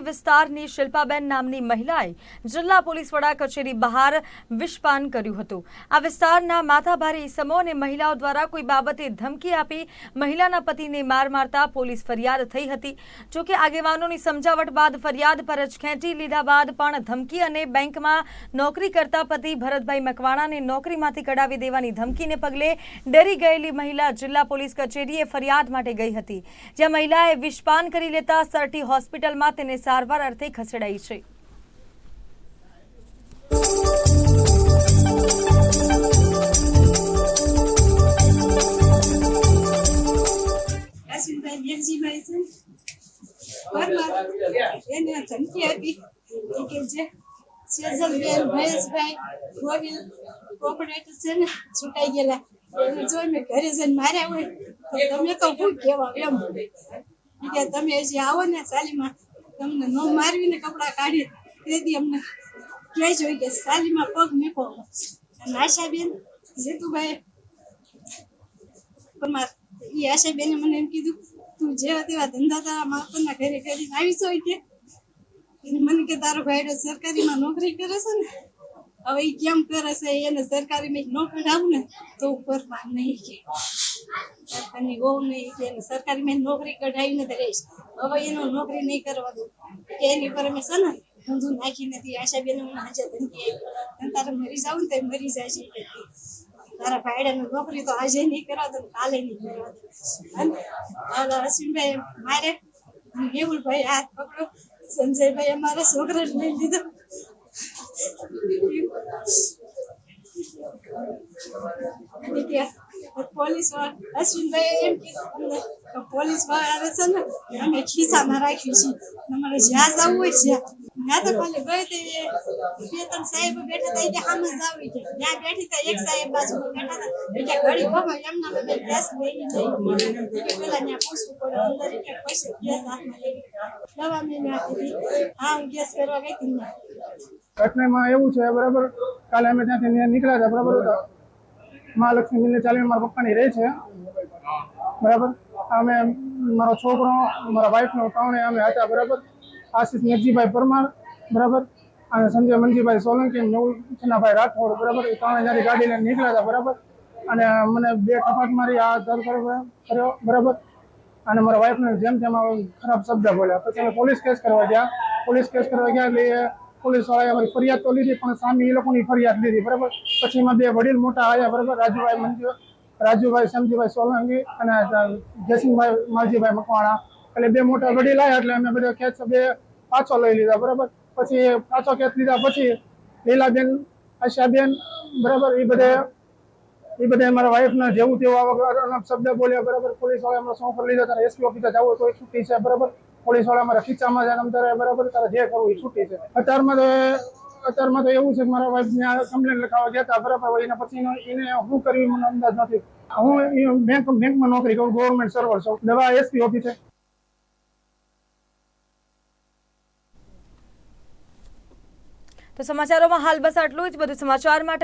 વિસ્તારની શિલ્પાબેન નામની મહિલાએ જિલ્લા પોલીસ વડા કચેરી બહાર વિષપાન કર્યું હતું. આ વિસ્તારના માથાભારે ઇસમો અને મહિલાઓ દ્વારા કોઈ બાબતે ધમકી આપી મહિલાના પતિને માર મારતા પોલીસ ફરિયાદ થઈ હતી. જોકે આગેવાનોની સમજાવટ બાદ ફરિયાદ પર જ ખેંચી લીધા બાદ પણ ધમકી અને બેંકમાં નોકરી કરતા પતિ ભરતભાઈ મકવાણાને નોકરીમાંથી કઢાવી દેવાની ધમકીને પગલે ડરી ગયેલી મહિલા જિલ્લા પોલીસ કચેરીએ ફરિયાદ માટે ગઈ હતી. જ્યાં મહિલાએ વિષપાન કરી લેતા સરટી હોસ્પિટલમાં તેને સારવાર અર્થે ખસેડાઈ છે. એને મહેશભાઈ ગોવિલ કોપરેટર છે ને, છૂટાઈ ગયેલા. એને મેં ઘરે જઈને માર્યા હોય. તમે તો શું કહેવા એમ. કે, તમે હજી આવો ને સાલીમાં. તમને ન મારવીને કપડાં કાઢી તેથી અમને કહેજો કે સાલીમાં પગ મેકો. અને આશાબેન જેતુભાઈ પરમાર એ આશાબેને મને એમ કીધું, તું જેવા તેવા ધંધા તારા માપના ઘરે કરીને આવી છો કે? મને કે, તારો ભાઈડો સરકારીમાં નોકરી કરે છે ને. હવે કેમ કરે છે એને સરકારીમાં ન કઢાવું ને, તો પરમાર નહીં કે. સરકારની બહુ નહીં કે એને સરકારીમાં નોકરી કઢાવીને ને રહીશ હવે એનો નોકરી નહીં કરવા દઉં કે એની પર અમે છે ને ઊંધું નાખી નથી. આશાબેને હું હાજર ધંધી આવી તારે મરી જાવ ને તો મરી જાય છે તારા તારા ભાઈડાને નોકરી તો આજે નહીં કરવા દો કાલે નહીં કરવા દો અને અશ્વિનભાઈ મારે. અને મેહુલભાઈ, હાથ પકડો. સંજયભાઈ અમારા છોકરા લઈ લીધો અને કે પોલીસ અશ્વિનભાઈ એમ કીધું પોલીસવાળા છે ને અમે ખિસ્સામાં રાખ્યું છે. અમારે જ્યાં જવું હોય જ્યાં ત્યાં તો ખાલી ગઈ તે બે ત્રણ સાહેબ બેઠા હતા એટલે આમ જ આવી ગયા ત્યાં બેઠી હતા એક સાહેબ બાજુ બેઠા હતા એટલે ઘડી બાબા એમના બધા ગેસ લઈ નહીં પેલા ત્યાં પૂછવું પડે, અંદર એટલે પૈસે ગેસ હાથમાં લઈ દવા મેં આપી હતી હા, હું ગેસ કરવા ગઈ હતી ને એવું છે, બરાબર? કાલે અમે ત્યાંથી ત્યાં નીકળ્યા હતા, બરાબર? મહાલક્ષ્મી મિલને ચાલીને મારા પપ્પાની રહે છે. બરાબર? અમે મારો છોકરો, મારા વાઈફનો ત્રણે અમે હતા, બરાબર? આશીષ મેઘજીભાઈ પરમાર, બરાબર? અને સંજય મનજીભાઈ સોલંકી મેહુલ છનાભાઈ રાઠોડ, બરાબર? એ ત્રણે જ્યાંથી ગાડી લઈને નીકળ્યા હતા, બરાબર? અને મને બે કપાટ મારી આ દર કર્યો, બરાબર? અને મારા વાઈફને જેમ તેમ ખરાબ શબ્દ બોલ્યા. પછી અમે પોલીસ કેસ કરવા ગયા. પોલીસ કેસ કરવા ગયા એટલે એ પોલીસ વાળાએ અમારી ફરિયાદ તો લીધી, પણ સામે એ લોકોની ફરિયાદ લીધી, બરાબર? પછી બે વડીલ મોટા આવ્યા બરાબર? રાજુભાઈ મંજુ, રાજુભાઈ શ્યામજીભાઈ સોલંકી અને જયસિંહભાઈ માલજીભાઈ મકવાણા. એટલે બે મોટા વડીલ આવ્યા એટલે અમે બધા કેસ બે પાછો લઈ લીધા, બરાબર? પછી પાછો ખેંચ લીધા પછી લીલાબેન, આશાબેન, બરાબર? એ બધે એ બધા અમારા વાઈફના જેવું તેવું આ શબ્દ બોલ્યા, બરાબર? પોલીસવાળા અમારા સોંપર લીધા, તારે એસપી ઓફિસે જવું તો એ છૂટી છે, બરાબર? પોલીસવાળા અમારા ખીચામાં છે તારે, બરાબર? તારે જે કરવું એ છૂટી છે. અત્યારમાં તો અત્યારમાં તો એવું છે મારા વાઈફ ત્યાં કમ્પ્લેન લખાવવા ગયા બરાબર? એના પછી એને શું કરવી મને અંદાજ નથી. હું બેંક બેંકમાં નોકરી કરું ગવર્મેન્ટ સર્વર છું. દવા એસપી ઓફિસે તો સમાચારોમાં હાલ બસ આટલું જ. બધું સમાચાર માટે